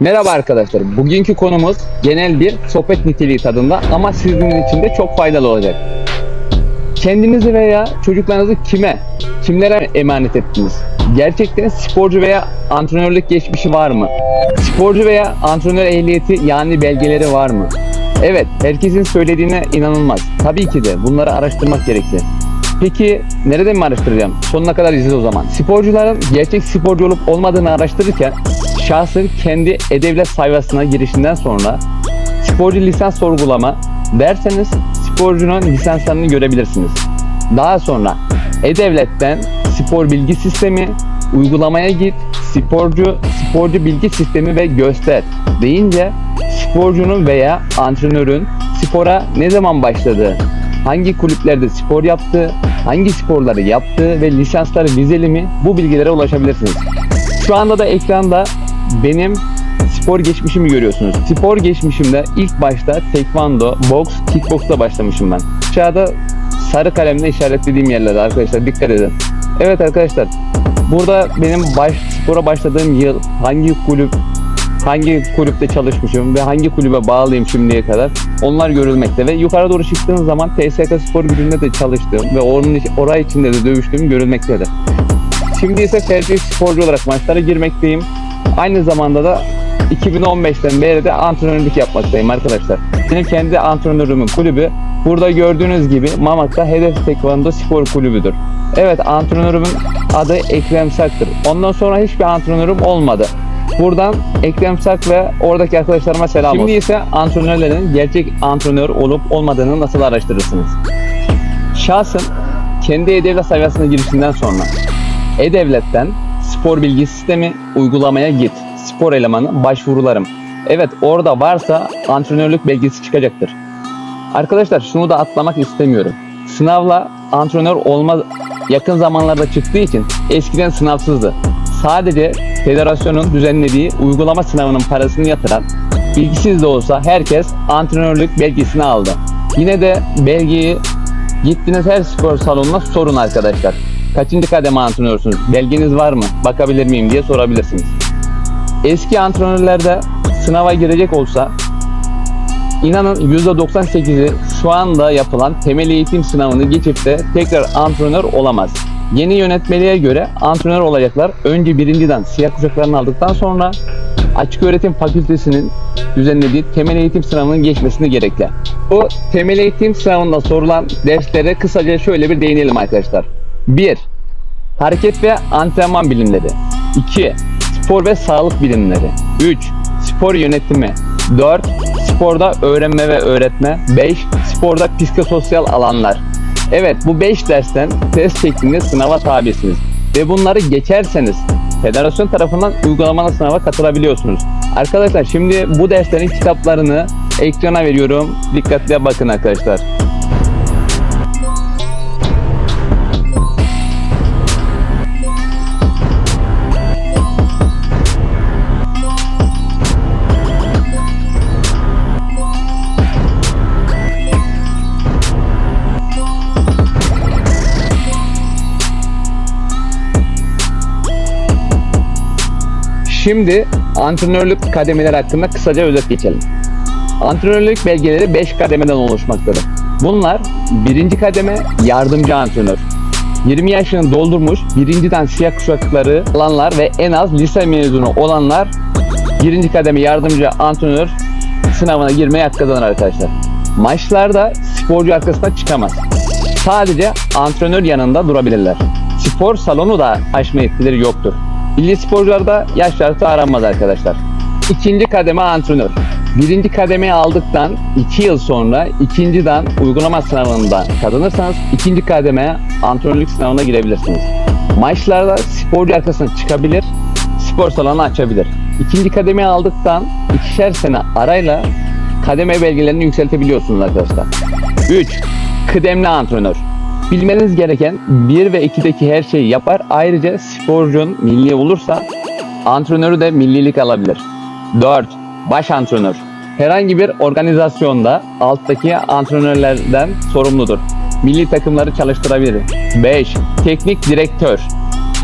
Merhaba arkadaşlar. Bugünkü konumuz genel bir sohbet niteliği tadında ama sizin için de çok faydalı olacak. Kendinizi veya çocuklarınızı kime, kimlere emanet ettiniz? Gerçekten sporcu veya antrenörlük geçmişi var mı? Sporcu veya antrenör ehliyeti yani belgeleri var mı? Evet, herkesin söylediğine inanılmaz. Tabii ki de bunları araştırmak gerekli. Peki nereden mi araştıracağım? Sonuna kadar izle o zaman. Sporcuların gerçek sporcu olup olmadığını araştırırken şahsın kendi E-Devlet sayfasına girişinden sonra sporcu lisans sorgulama derseniz sporcunun lisanslarını görebilirsiniz. Daha sonra E-Devlet'ten spor bilgi sistemi uygulamaya git, sporcu sporcu bilgi sistemi ve göster deyince sporcunun veya antrenörün spora ne zaman başladığı, hangi kulüplerde spor yaptığı, hangi sporları yaptığı ve lisansları vizeli mi bu bilgilere ulaşabilirsiniz. Şu anda da ekranda benim spor geçmişimi görüyorsunuz. Spor geçmişimde ilk başta tekvando, boks, kickboksla başlamışım ben. Aşağıda sarı kalemle işaretlediğim yerlerde arkadaşlar dikkat edin. Evet arkadaşlar burada benim baş, spora başladığım yıl, hangi kulüp, hangi kulüpte çalışmışım ve hangi kulübe bağlıyım şimdiye kadar onlar görülmekte ve yukarı doğru çıktığınız zaman TSK Spor Gücü'nde de çalıştığım ve onun orayı içinde de dövüştüğüm görülmektedir. Şimdi ise tercih sporcu olarak maçlara girmekteyim. Aynı zamanda da 2015'ten beri de antrenörlük yapmaktayım arkadaşlar. Benim kendi antrenörümün kulübü burada gördüğünüz gibi Mamak'ta Hedef Tekvando Spor Kulübü'dür. Evet antrenörümün adı Ekrem Sak'tır. Ondan sonra hiçbir antrenörüm olmadı. Buradan Ekrem Sak ve oradaki arkadaşlarıma selam Şimdi ise antrenörlerin gerçek antrenör olup olmadığını nasıl araştırırsınız? Şahsın kendi E-Devlet sayfasına girişinden sonra E-Devlet'ten spor bilgi sistemi uygulamaya git. Spor elemanı başvurularım. Evet orada varsa antrenörlük belgesi çıkacaktır. Arkadaşlar şunu da atlamak istemiyorum. Sınavla antrenör olma yakın zamanlarda çıktığı için eskiden sınavsızdı. Sadece federasyonun düzenlediği uygulama sınavının parasını yatıran bilgisiz de olsa herkes antrenörlük belgesini aldı. Yine de belgeyi gittiğiniz her spor salonuna sorun arkadaşlar. Kaçıncı kademe antrenörsünüz? Belgeniz var mı? Bakabilir miyim diye sorabilirsiniz. Eski antrenörlerde sınava girecek olsa inanın %98'i şu anda yapılan temel eğitim sınavını geçip de tekrar antrenör olamaz. Yeni yönetmeliğe göre antrenör olacaklar önce birinciden siyah kuşaklarını aldıktan sonra açık öğretim fakültesinin düzenlediği temel eğitim sınavının geçmesini gerekli. Bu temel eğitim sınavında sorulan derslere kısaca şöyle bir değinelim arkadaşlar. 1. Hareket ve antrenman bilimleri. 2. Spor ve sağlık bilimleri. 3. Spor yönetimi. 4. Sporda öğrenme ve öğretme. 5. Sporda psikososyal alanlar. Evet bu 5 dersten test şeklinde sınava tabisiniz. Ve bunları geçerseniz federasyon tarafından uygulamalı sınava katılabiliyorsunuz. Arkadaşlar şimdi bu derslerin kitaplarını ekrana veriyorum. Dikkatle bakın arkadaşlar. Şimdi antrenörlük kademeleri hakkında kısaca özet geçelim. Antrenörlük belgeleri 5 kademeden oluşmaktadır. Bunlar birinci kademe yardımcı antrenör. 20 yaşını doldurmuş birinciden siyah kuşakları alanlar ve en az lise mezunu olanlar birinci kademe yardımcı antrenör sınavına girmeye hak kazanır arkadaşlar. Maçlarda sporcu arkasına çıkamaz. Sadece antrenör yanında durabilirler. Spor salonu da aşma yetkileri yoktur. Milli sporcularda yaş şartı aranmaz arkadaşlar. İkinci kademe antrenör. Birinci kademeyi aldıktan 2 yıl sonra ikinciden uygulama sınavında kazanırsanız ikinci kademeye antrenörlük sınavına girebilirsiniz. Maçlarda sporcu arkasına çıkabilir, spor salonu açabilir. İkinci kademeyi aldıktan ikişer sene arayla kademe belgelerini yükseltebiliyorsunuz arkadaşlar. 3. Kıdemli antrenör. Bilmeniz gereken 1 ve 2'deki her şeyi yapar. Ayrıca sporcun milli olursa antrenörü de millilik alabilir. 4. Baş antrenör. Herhangi bir organizasyonda alttaki antrenörlerden sorumludur. Milli takımları çalıştırabilir. 5. Teknik direktör.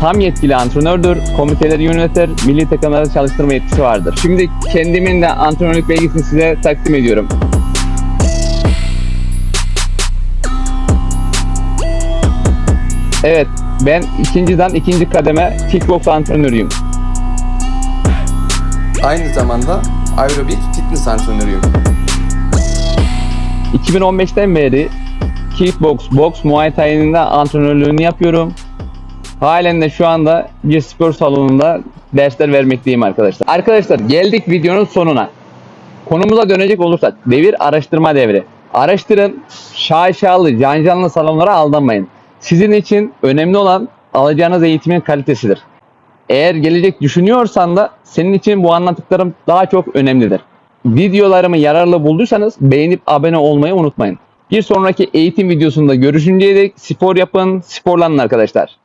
tam yetkili antrenördür, komiteleri yönetir, milli takımları çalıştırma yetkisi vardır. Şimdi kendimin de antrenörlük belgesini size takdim ediyorum. Evet, ben ikinciden ikinci kademe kickbox antrenörüyüm. Aynı zamanda aerobik fitness antrenörüyüm. 2015'ten beri kickbox, box, muay thai'nin de antrenörlüğünü yapıyorum. Halen de şu anda bir spor salonunda dersler vermekteyim arkadaşlar. Arkadaşlar geldik videonun sonuna. Konumuza dönecek olursak devir araştırma devri. Araştırın, şaşalı, cancanlı salonlara aldanmayın. Sizin için önemli olan alacağınız eğitimin kalitesidir. Eğer gelecek düşünüyorsan da senin için bu anlattıklarım daha çok önemlidir. Videolarımı yararlı bulduysanız beğenip abone olmayı unutmayın. Bir sonraki eğitim videosunda görüşünceye dek spor yapın, sporlanın arkadaşlar.